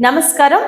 నమస్కారం.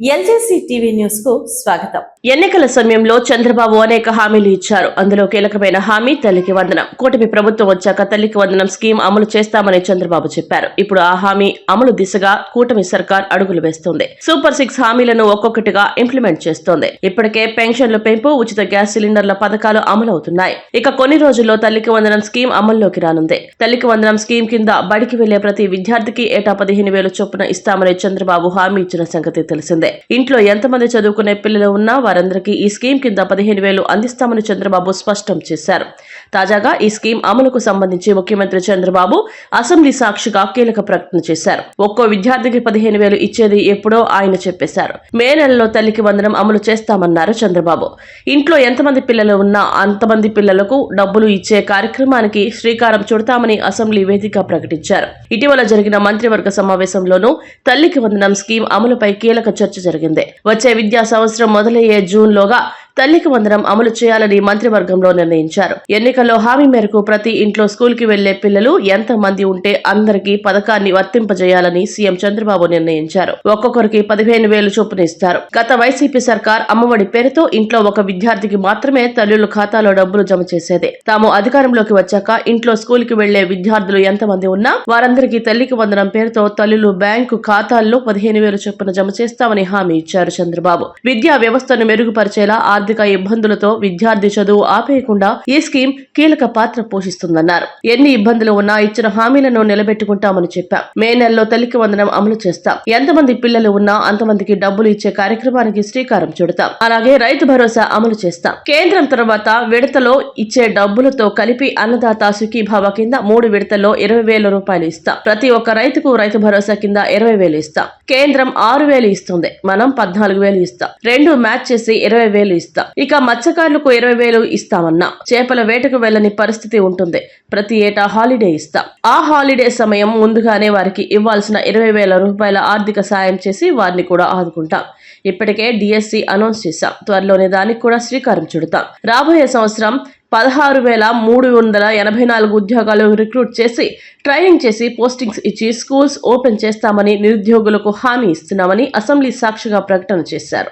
ఎల్జేసి టీవీ న్యూస్కు స్వాగతం. ఎన్నికల సమయంలో చంద్రబాబు అనేక హామీలు ఇచ్చారు. అందులో కీలకమైన హామీ తల్లికి వందనం. కూటమి ప్రభుత్వం వచ్చాక తల్లికి వందనం స్కీమ్ అమలు చేస్తామని చంద్రబాబు చెప్పారు. ఇప్పుడు ఆ హామీ అమలు దిశగా కూటమి సర్కార్ అడుగులు వేస్తోంది. సూపర్ సిక్స్ హామీలను ఒక్కొక్కటిగా ఇంప్లిమెంట్ చేస్తోంది. ఇప్పటికే పెన్షన్ల పెంపు ఉచిత గ్యాస్ సిలిండర్ల పథకాలు అమలవుతున్నాయి. ఇక కొన్ని రోజుల్లో తల్లికి వందనం స్కీమ్ అమల్లోకి రానుంది. తల్లికి వందనం స్కీమ్ కింద బడికి వెళ్ళే ప్రతి విద్యార్థికి ఏటా పదిహేను వేలు చొప్పున ఇస్తామని చంద్రబాబు హామీ ఇచ్చిన సంగతి తెలిసిందే. ఇంట్లో ఎంతమంది చదువుకునే పిల్లలు ఉన్నా వారందరికీ ఈ స్కీమ్ కింద పదిహేను వేలు అందిస్తామని చంద్రబాబు స్పష్టం చేశారు. తాజాగా ఈ స్కీమ్ అమలుకు సంబంధించి ముఖ్యమంత్రి చంద్రబాబు అసెంబ్లీ సాక్షిగా కీలక ప్రకటన చేశారు. ఒక్కో విద్యార్థికి పదిహేను వేలు ఇచ్చేది ఎప్పుడో ఆయన చెప్పేశారు. మే నెలలో తల్లికి వందనం అమలు చేస్తామన్నారు చంద్రబాబు. ఇంట్లో ఎంతమంది పిల్లలు ఉన్నా అంతమంది పిల్లలకు డబ్బులు ఇచ్చే కార్యక్రమానికి శ్రీకారం చుడతామని అసెంబ్లీ వేదిక ప్రకటించారు. ఇటీవల జరిగిన మంత్రివర్గ సమావేశంలోనూ తల్లికి వందనం స్కీమ్ అమలుపై కీలక చర్చ జరిగింది. వచ్చే విద్యా సంవత్సరం మొదలయ్యే జూన్ లోగా తల్లికి వందనం అమలు చేయాలని మంత్రివర్గంలో నిర్ణయించారు. ఎన్నికల్లో హామీ మేరకు ప్రతి ఇంట్లో స్కూల్కి వెళ్ళే పిల్లలు ఎంత మంది ఉంటే అందరికీ పథకాన్ని వర్తింపజేయాలని సీఎం చంద్రబాబు నిర్ణయించారు. ఒక్కొక్కరికి పదిహేను వేలు చొప్పున ఇస్తారు. గత వైసీపీ సర్కార్ అమ్మఒడి పేరుతో ఇంట్లో ఒక విద్యార్థికి మాత్రమే తల్లుల ఖాతాలో డబ్బులు జమ చేసేది. తాము అధికారంలోకి వచ్చాక ఇంట్లో స్కూల్కి వెళ్ళే విద్యార్థులు ఎంతమంది ఉన్నా వారందరికీ తల్లికి వందనం పేరుతో తల్లులు బ్యాంకు ఖాతాల్లో పదిహేను వేలు చొప్పున జమ చేస్తామని హామీ ఇచ్చారు చంద్రబాబు. విద్యా వ్యవస్థను మెరుగుపరిచేలా ఆర్థిక ఇబ్బందులతో విద్యార్థి చదువు ఆపేయకుండా ఈ స్కీమ్ కీలక పాత్ర పోషిస్తుందన్నారు. ఎన్ని ఇబ్బందులు ఉన్నా ఇచ్చిన హామీలను నిలబెట్టుకుంటామని చెప్పాం. మే నెలలో తల్లికి వందనం అమలు చేస్తాం. ఎంతమంది పిల్లలు ఉన్నా అంతమందికి డబ్బులు ఇచ్చే కార్యక్రమానికి శ్రీకారం చుడతాం. అలాగే రైతు భరోసా అమలు చేస్తాం. కేంద్రం తర్వాత విడతలో ఇచ్చే డబ్బులతో కలిపి అన్నదాత సుఖీభావ కింద మూడు విడతల్లో ఇరవై వేల రూపాయలు ఇస్తాం. ప్రతి ఒక్క రైతుకు రైతు భరోసా కింద ఇరవై వేలు ఇస్తాం. కేంద్రం ఆరు వేలు ఇస్తుంది. మనం పద్నాలుగు వేలు ఇస్తాం. రెండు మ్యాచ్ చేసి ఇరవై వేలు ఇస్తాం. ఇక మత్స్యకారులకు ఇరవై వేలు ఇస్తామన్నా. చేపల వేటకు వెళ్ళని పరిస్థితి ఉంటుంది. ప్రతి ఏటా హాలిడే ఇస్తా. ఆ హాలిడే సమయం ముందుగానే వారికి ఇవ్వాల్సిన ఇరవై వేల రూపాయల ఆర్థిక సాయం చేసి వారిని కూడా ఆదుకుంటాం. ఇప్పటికే డిఎస్సి అనౌన్స్ చేశాం. త్వరలోనే దానికి కూడా శ్రీకారం చుడతాం. రాబోయే సంవత్సరం పదహారు వేల మూడు వందల ఎనభై నాలుగు ఉద్యోగాలు రిక్రూట్ చేసి ట్రైనింగ్ చేసి పోస్టింగ్స్ ఇచ్చి స్కూల్స్ ఓపెన్ చేస్తామని నిరుద్యోగులకు హామీ ఇస్తున్నామని అసెంబ్లీ సాక్షిగా ప్రకటన చేశారు.